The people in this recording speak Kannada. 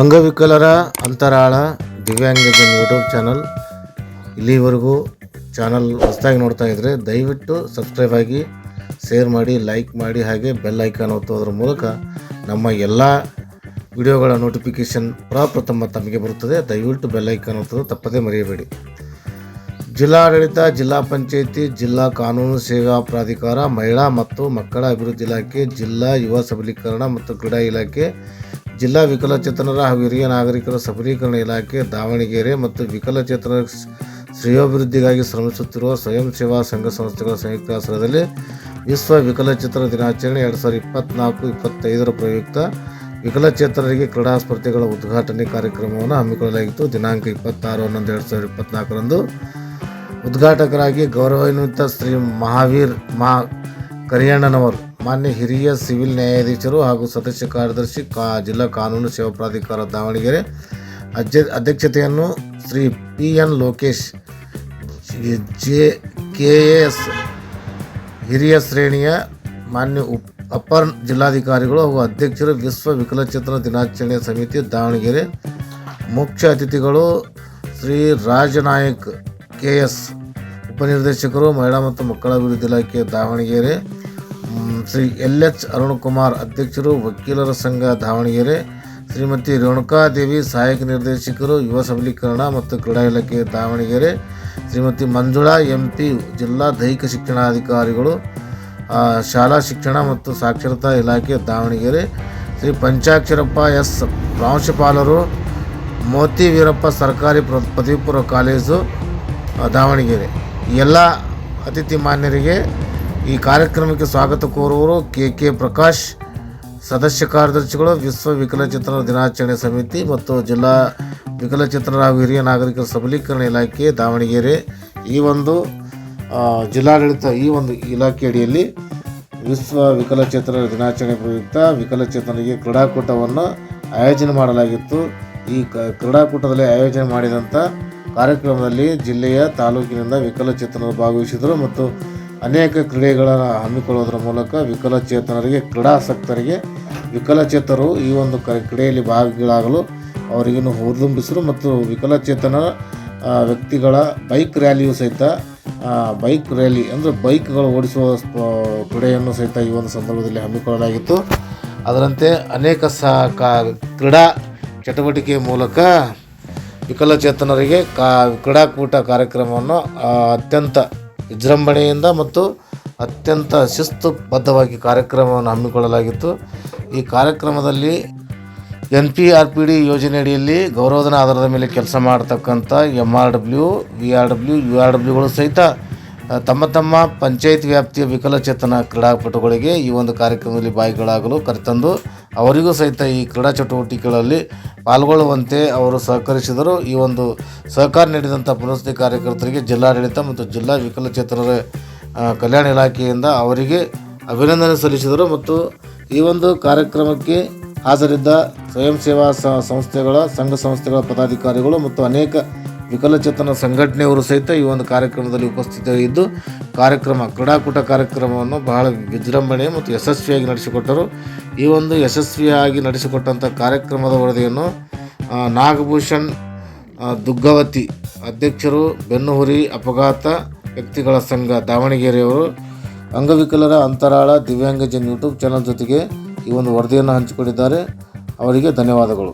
ಅಂಗವಿಕಲರ ಅಂತರಾಳ ದಿವ್ಯಾಂಗಜನ್ ಯೂಟ್ಯೂಬ್ ಚಾನಲ್. ಇಲ್ಲಿವರೆಗೂ ಚಾನಲ್ ಹೊಸದಾಗಿ ನೋಡ್ತಾ ಇದ್ದರೆ ದಯವಿಟ್ಟು ಸಬ್ಸ್ಕ್ರೈಬ್ ಆಗಿ, ಶೇರ್ ಮಾಡಿ, ಲೈಕ್ ಮಾಡಿ, ಹಾಗೆ ಬೆಲ್ ಐಕಾನ್ ಒತ್ತೋದ್ರ ಮೂಲಕ ನಮ್ಮ ಎಲ್ಲ ವಿಡಿಯೋಗಳ ನೋಟಿಫಿಕೇಷನ್ ಪ್ರಪ್ರಥಮ ತಮಗೆ ಬರುತ್ತದೆ. ದಯವಿಟ್ಟು ಬೆಲ್ ಐಕಾನ್ ಒತ್ತೋದು ತಪ್ಪದೇ ಮರೆಯಬೇಡಿ. ಜಿಲ್ಲಾಡಳಿತ, ಜಿಲ್ಲಾ ಪಂಚಾಯಿತಿ, ಜಿಲ್ಲಾ ಕಾನೂನು ಸೇವಾ ಪ್ರಾಧಿಕಾರ, ಮಹಿಳಾ ಮತ್ತು ಮಕ್ಕಳ ಅಭಿವೃದ್ಧಿ ಇಲಾಖೆ, ಜಿಲ್ಲಾ ಯುವ ಸಬಲೀಕರಣ ಮತ್ತು ಕ್ರೀಡಾ ಇಲಾಖೆ ಜಿಲ್ಲಾ ವಿಕಲಚೇತನರ ಹಾಗೂ ಹಿರಿಯ ನಾಗರಿಕರ ಸಬಲೀಕರಣ ಇಲಾಖೆ ದಾವಣಗೆರೆ ಮತ್ತು ವಿಕಲಚೇತನರ ಶ್ರೇಯೋಭಿವೃದ್ಧಿಗಾಗಿ ಶ್ರಮಿಸುತ್ತಿರುವ ಸ್ವಯಂ ಸೇವಾ ಸಂಘ ಸಂಸ್ಥೆಗಳ ಸಂಯುಕ್ತ ಆಶ್ರಯದಲ್ಲಿ ವಿಶ್ವ ವಿಕಲಚೇತನ ದಿನಾಚರಣೆ ಎರಡು ಸಾವಿರದ ಇಪ್ಪತ್ನಾಲ್ಕು, ಇಪ್ಪತ್ತೈದರ ಪ್ರಯುಕ್ತ ವಿಕಲಚೇತನರಿಗೆ ಕ್ರೀಡಾ ಸ್ಪರ್ಧೆಗಳ ಉದ್ಘಾಟನೆ ಕಾರ್ಯಕ್ರಮವನ್ನು ಹಮ್ಮಿಕೊಳ್ಳಲಾಗಿತ್ತು. ದಿನಾಂಕ ಇಪ್ಪತ್ತಾರು ಹನ್ನೊಂದು ಎರಡು ಸಾವಿರದ ಇಪ್ಪತ್ನಾಲ್ಕರಂದು ಉದ್ಘಾಟಕರಾಗಿ ಗೌರವಾನ್ವಿತ ಶ್ರೀ ಮಹಾವೀರ್ ಮಾ, ಕರಿಯಣ್ಣನವರು. ಮಾನ್ಯ ಹಿರಿಯ ಸಿವಿಲ್ ನ್ಯಾಯಾಧೀಶರು ಹಾಗೂ ಸದಸ್ಯ ಕಾರ್ಯದರ್ಶಿ ಕಾ ಜಿಲ್ಲಾ ಕಾನೂನು ಸೇವಾ ಪ್ರಾಧಿಕಾರ ದಾವಣಗೆರೆ ಅಧ್ಯ ಅಧ್ಯಕ್ಷತೆಯನ್ನು Shri P N Lokesh, J K S ಹಿರಿಯ ಶ್ರೇಣಿಯ ಮಾನ್ಯ ಉಪ್, ಅಪರ್ ಜಿಲ್ಲಾಧಿಕಾರಿಗಳು ಹಾಗೂ ಅಧ್ಯಕ್ಷರು ವಿಶ್ವ ವಿಕಲಚೇತನ ದಿನಾಚರಣೆ ಸಮಿತಿ ದಾವಣಗೆರೆ ಮುಖ್ಯ ಅತಿಥಿಗಳು ಶ್ರೀ ರಾಜನಾಯಕ್ ಕೆ, ಎಸ್ ಉಪನಿರ್ದೇಶಕರು, ಮಹಿಳಾ ಮತ್ತು ಮಕ್ಕಳ ಅಭಿವೃದ್ಧಿ ಇಲಾಖೆ ದಾವಣಗೆರೆ ಶ್ರೀ ಎಲ್ ಎಚ್ ಅರುಣಕುಮಾರ್ ಅಧ್ಯಕ್ಷರು ವಕೀಲರ ಸಂಘ ದಾವಣಗೆರೆ, ಶ್ರೀಮತಿ ರೇಣುಕಾದೇವಿ ಸಹಾಯಕ ನಿರ್ದೇಶಕರು ಯುವ ಸಬಲೀಕರಣ ಮತ್ತು ಕ್ರೀಡಾ ಇಲಾಖೆ ದಾವಣಗೆರೆ, ಶ್ರೀಮತಿ ಮಂಜುಳಾ ಎಂ ಪಿ ಜಿಲ್ಲಾ ದೈಹಿಕ ಶಿಕ್ಷಣಾಧಿಕಾರಿಗಳು ಶಾಲಾ ಶಿಕ್ಷಣ ಮತ್ತು ಸಾಕ್ಷರತಾ ಇಲಾಖೆ ದಾವಣಗೆರೆ, ಶ್ರೀ ಪಂಚಾಕ್ಷರಪ್ಪ ಎಸ್ ಪ್ರಾಂಶುಪಾಲರು, ಮೋತಿ ವೀರಪ್ಪ ಸರ್ಕಾರಿ ಪದವಿ ಪೂರ್ವ ಕಾಲೇಜು ದಾವಣಗೆರೆ. ಎಲ್ಲ ಅತಿಥಿ ಮಾನ್ಯರಿಗೆ ಈ ಕಾರ್ಯಕ್ರಮಕ್ಕೆ ಸ್ವಾಗತ ಕೋರುವವರು ಕೆ ಕೆ ಪ್ರಕಾಶ್, ಸದಸ್ಯ ಕಾರ್ಯದರ್ಶಿಗಳು, ವಿಶ್ವ ವಿಕಲಚೇತನರ ದಿನಾಚರಣೆ ಸಮಿತಿ ಮತ್ತು ಜಿಲ್ಲಾ ವಿಕಲಚೇತನರ ಹಾಗೂ ಹಿರಿಯ ನಾಗರಿಕರ ಸಬಲೀಕರಣ ಇಲಾಖೆ ದಾವಣಗೆರೆ. ಈ ಒಂದು ಜಿಲ್ಲಾಡಳಿತ ಈ ಒಂದು ಇಲಾಖೆ ಅಡಿಯಲ್ಲಿ ವಿಶ್ವ ವಿಕಲಚೇತನರ ದಿನಾಚರಣೆ ಪ್ರಯುಕ್ತ ವಿಕಲಚೇತನರಿಗೆ ಕ್ರೀಡಾಕೂಟವನ್ನು ಆಯೋಜನೆ ಮಾಡಲಾಗಿತ್ತು. ಈ ಕ್ರೀಡಾಕೂಟದಲ್ಲಿ ಆಯೋಜನೆ ಮಾಡಿದಂಥ ಕಾರ್ಯಕ್ರಮದಲ್ಲಿ ಜಿಲ್ಲೆಯ ತಾಲೂಕಿನಿಂದ ವಿಕಲಚೇತನರು ಭಾಗವಹಿಸಿದರು ಮತ್ತು ಅನೇಕ ಕ್ರೀಡೆಗಳನ್ನು ಹಮ್ಮಿಕೊಳ್ಳೋದ್ರ ಮೂಲಕ ವಿಕಲಚೇತನರಿಗೆ, ಕ್ರೀಡಾಸಕ್ತರಿಗೆ, ವಿಕಲಚೇತರು ಈ ಒಂದು ಕ, ಕ್ರೀಡೆಯಲ್ಲಿ ಭಾಗಿಗಳಾಗಲು ಅವರಿಗೂ ಹುರಿದುಂಬಿಸಿದರು ಮತ್ತು ವಿಕಲಚೇತನ ವ್ಯಕ್ತಿಗಳ ಬೈಕ್ ರ್ಯಾಲಿಯು ಸಹಿತ ಬೈಕ್ ರ್ಯಾಲಿ ಅಂದರೆ ಬೈಕ್ಗಳು ಓಡಿಸುವ ಕ್ರೀಡೆಯನ್ನು ಸಹಿತ ಈ ಒಂದು ಸಂದರ್ಭದಲ್ಲಿ ಹಮ್ಮಿಕೊಳ್ಳಲಾಗಿತ್ತು. ಅದರಂತೆ ಅನೇಕ ಸ, ಕಾ, ಕ್ರೀಡಾ ಚಟುವಟಿಕೆ ಮೂಲಕ ವಿಕಲಚೇತನರಿಗೆ ಕಾ, ಕ್ರೀಡಾಕೂಟ ಕಾರ್ಯಕ್ರಮವನ್ನು ಅತ್ಯಂತ ವಿಜೃಂಭಣೆಯಿಂದ ಮತ್ತು ಅತ್ಯಂತ ಶಿಸ್ತುಬದ್ಧವಾಗಿ ಕಾರ್ಯಕ್ರಮವನ್ನು ಹಮ್ಮಿಕೊಳ್ಳಲಾಗಿತ್ತು. ಈ ಕಾರ್ಯಕ್ರಮದಲ್ಲಿ N P R P D ಯೋಜನೆಯಡಿಯಲ್ಲಿ ಗೌರವಧನ ಆಧಾರದ ಮೇಲೆ ಕೆಲಸ ಮಾಡತಕ್ಕಂಥ M R W, V R W, U R ಡಬ್ಲ್ಯೂಗಳು ಸಹಿತ ತಮ್ಮ ತಮ್ಮ ಪಂಚಾಯತ್ ವ್ಯಾಪ್ತಿಯ ವಿಕಲಚೇತನ ಕ್ರೀಡಾಪಟುಗಳಿಗೆ ಈ ಒಂದು ಕಾರ್ಯಕ್ರಮದಲ್ಲಿ ಭಾಗಿಗಳಾಗಲು ಕರೆತಂದು ಅವರಿಗೂ ಸಹಿತ ಈ ಕ್ರೀಡಾ ಚಟುವಟಿಕೆಗಳಲ್ಲಿ ಪಾಲ್ಗೊಳ್ಳುವಂತೆ ಅವರು ಸಹಕರಿಸಿದರು. ಈ ಒಂದು ಸಹಕಾರ ನೀಡಿದಂಥ ಪುನಸ್ತಿ ಕಾರ್ಯಕರ್ತರಿಗೆ ಜಿಲ್ಲಾಡಳಿತ ಮತ್ತು ಜಿಲ್ಲಾ ವಿಕಲಚೇತನರ ಕಲ್ಯಾಣ ಇಲಾಖೆಯಿಂದ ಅವರಿಗೆ ಅಭಿನಂದನೆ ಸಲ್ಲಿಸಿದರು ಮತ್ತು ಈ ಒಂದು ಕಾರ್ಯಕ್ರಮಕ್ಕೆ ಹಾಜರಿದ್ದ ಸ್ವಯಂ ಸೇವಾ ಸಂಸ್ಥೆಗಳ, ಸಂಘ ಸಂಸ್ಥೆಗಳ ಪದಾಧಿಕಾರಿಗಳು ಮತ್ತು ಅನೇಕ ವಿಕಲಚೇತನ ಸಂಘಟನೆಯವರು ಸಹಿತ ಈ ಒಂದು ಕಾರ್ಯಕ್ರಮದಲ್ಲಿ ಉಪಸ್ಥಿತರಿದ್ದು, ಕಾರ್ಯಕ್ರಮ, ಕ್ರೀಡಾಕೂಟ ಕಾರ್ಯಕ್ರಮವನ್ನು ಬಹಳ ವಿಜೃಂಭಣೆ ಮತ್ತು ಯಶಸ್ವಿಯಾಗಿ ನಡೆಸಿಕೊಟ್ಟರು. ಈ ಒಂದು ಯಶಸ್ವಿಯಾಗಿ ನಡೆಸಿಕೊಟ್ಟಂಥ ಕಾರ್ಯಕ್ರಮದ ವರದಿಯನ್ನು ನಾಗಭೂಷಣ್ ದುಗ್ಗವತಿ ಅಧ್ಯಕ್ಷರು, ಬೆನ್ನುಹುರಿ ಅಪಘಾತ ವ್ಯಕ್ತಿಗಳ ಸಂಘ ದಾವಣಗೆರೆಯವರು, ಅಂಗವಿಕಲರ ಅಂತರಾಳ ದಿವ್ಯಾಂಗಜನ್ ಯೂಟ್ಯೂಬ್ ಚಾನಲ್ ಜೊತೆಗೆ ಈ ಒಂದು ವರದಿಯನ್ನು ಹಂಚಿಕೊಂಡಿದ್ದಾರೆ. ಅವರಿಗೆ ಧನ್ಯವಾದಗಳು.